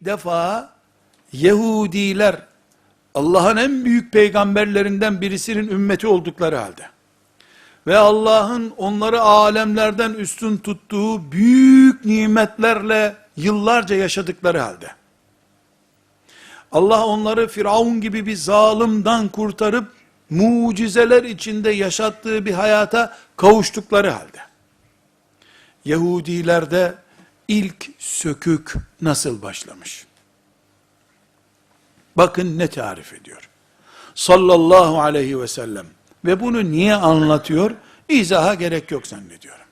defa Yahudiler Allah'ın en büyük peygamberlerinden birisinin ümmeti oldukları halde ve Allah'ın onları alemlerden üstün tuttuğu büyük nimetlerle yıllarca yaşadıkları halde Allah onları Firavun gibi bir zalimden kurtarıp mucizeler içinde yaşattığı bir hayata kavuştukları halde Yahudilerde ilk sökük nasıl başlamış? Bakın ne tarif ediyor. Sallallahu aleyhi ve sellem. Ve bunu niye anlatıyor? İzaha gerek yok zannediyorum.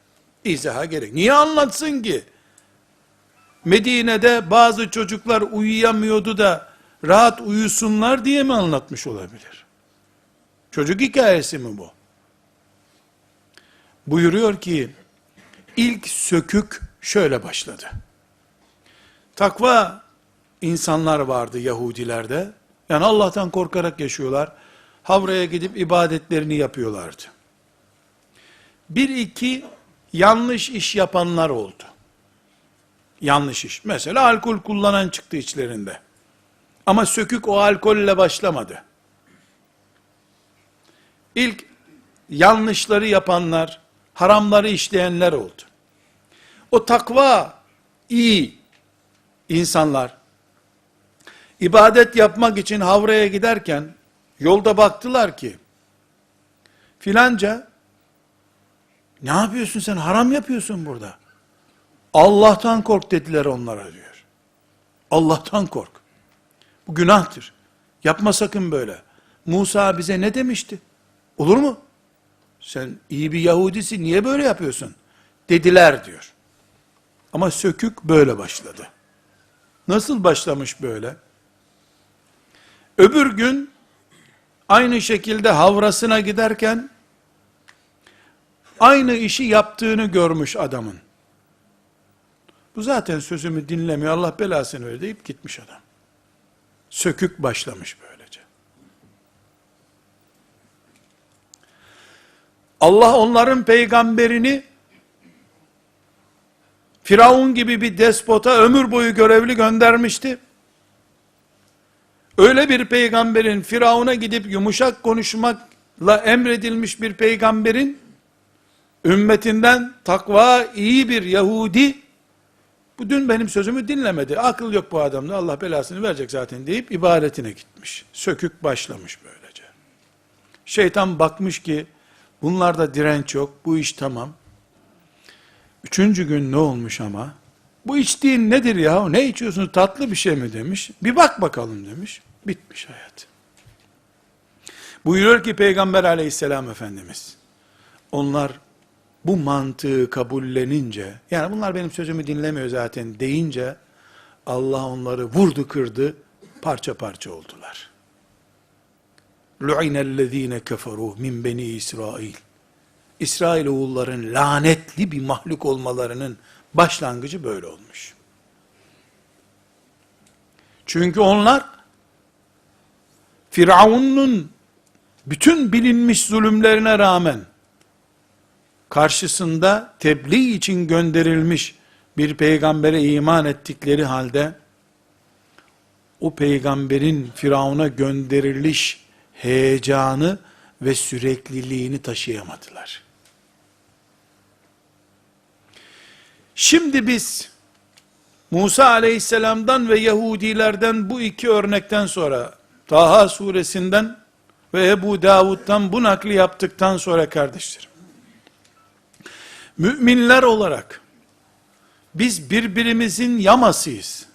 İzaha gerek. Niye anlatsın ki? Medine'de bazı çocuklar uyuyamıyordu da rahat uyusunlar diye mi anlatmış olabilir? Çocuk hikayesi mi bu? Buyuruyor ki, ilk sökük şöyle başladı. Takva insanlar vardı Yahudilerde. Yani Allah'tan korkarak yaşıyorlar. Havraya gidip ibadetlerini yapıyorlardı. Bir iki yanlış iş yapanlar oldu. Yanlış iş. Mesela alkol kullanan çıktı içlerinde. Ama sökük o alkolle başlamadı. İlk yanlışları yapanlar, haramları işleyenler oldu. O takva iyi insanlar ibadet yapmak için havraya giderken yolda baktılar ki filanca ne yapıyorsun sen haram yapıyorsun burada. Allah'tan kork dediler onlara diyor. Allah'tan kork. Bu günahtır. Yapma sakın böyle. Musa bize ne demişti? Olur mu? Sen iyi bir Yahudisi niye böyle yapıyorsun? Dediler diyor. Ama sökük böyle başladı. Nasıl başlamış böyle? Öbür gün aynı şekilde havrasına giderken aynı işi yaptığını görmüş adamın. Bu zaten sözümü dinlemiyor Allah belasını ver deyip gitmiş adam. Sökük başlamış böylece. Allah onların peygamberini Firavun gibi bir despota ömür boyu görevli göndermişti. Öyle bir peygamberin Firavun'a gidip yumuşak konuşmakla emredilmiş bir peygamberin ümmetinden takva iyi bir Yahudi bu dün benim sözümü dinlemedi. Akıl yok bu adamda. Allah belasını verecek zaten deyip ibadetine gitmiş. Sökük başlamış böylece. Şeytan bakmış ki bunlarda direnç yok. Bu iş tamam. Üçüncü gün ne olmuş ama? Bu içtiğin nedir ya? Ne içiyorsun? Tatlı bir şey mi demiş. Bir bak bakalım demiş. Bitmiş hayat. Buyuruyor ki Peygamber aleyhisselam Efendimiz, onlar bu mantığı kabullenince, yani bunlar benim sözümü dinlemiyor zaten deyince, Allah onları vurdu kırdı, parça parça oldular. لُعِنَ الَّذ۪ينَ كَفَرُوا min beni İsrail. İsrail oğulların lanetli bir mahluk olmalarının başlangıcı böyle olmuş. Çünkü onlar Firavun'un bütün bilinmiş zulümlerine rağmen karşısında tebliğ için gönderilmiş bir peygambere iman ettikleri halde o peygamberin Firavun'a gönderiliş heyecanı ve sürekliliğini taşıyamadılar. Şimdi biz Musa aleyhisselamdan ve Yahudilerden bu iki örnekten sonra Taha suresinden ve Ebu Davud'dan bu nakli yaptıktan sonra kardeşlerim müminler olarak biz birbirimizin yamasıyız.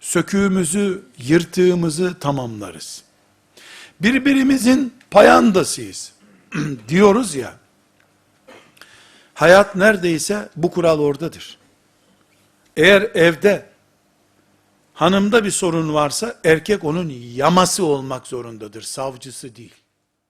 Söküğümüzü, yırtığımızı tamamlarız. Birbirimizin payandasıyız. diyoruz ya. Hayat neredeyse bu kural oradadır. Eğer evde hanımda bir sorun varsa erkek onun yaması olmak zorundadır, savcısı değil.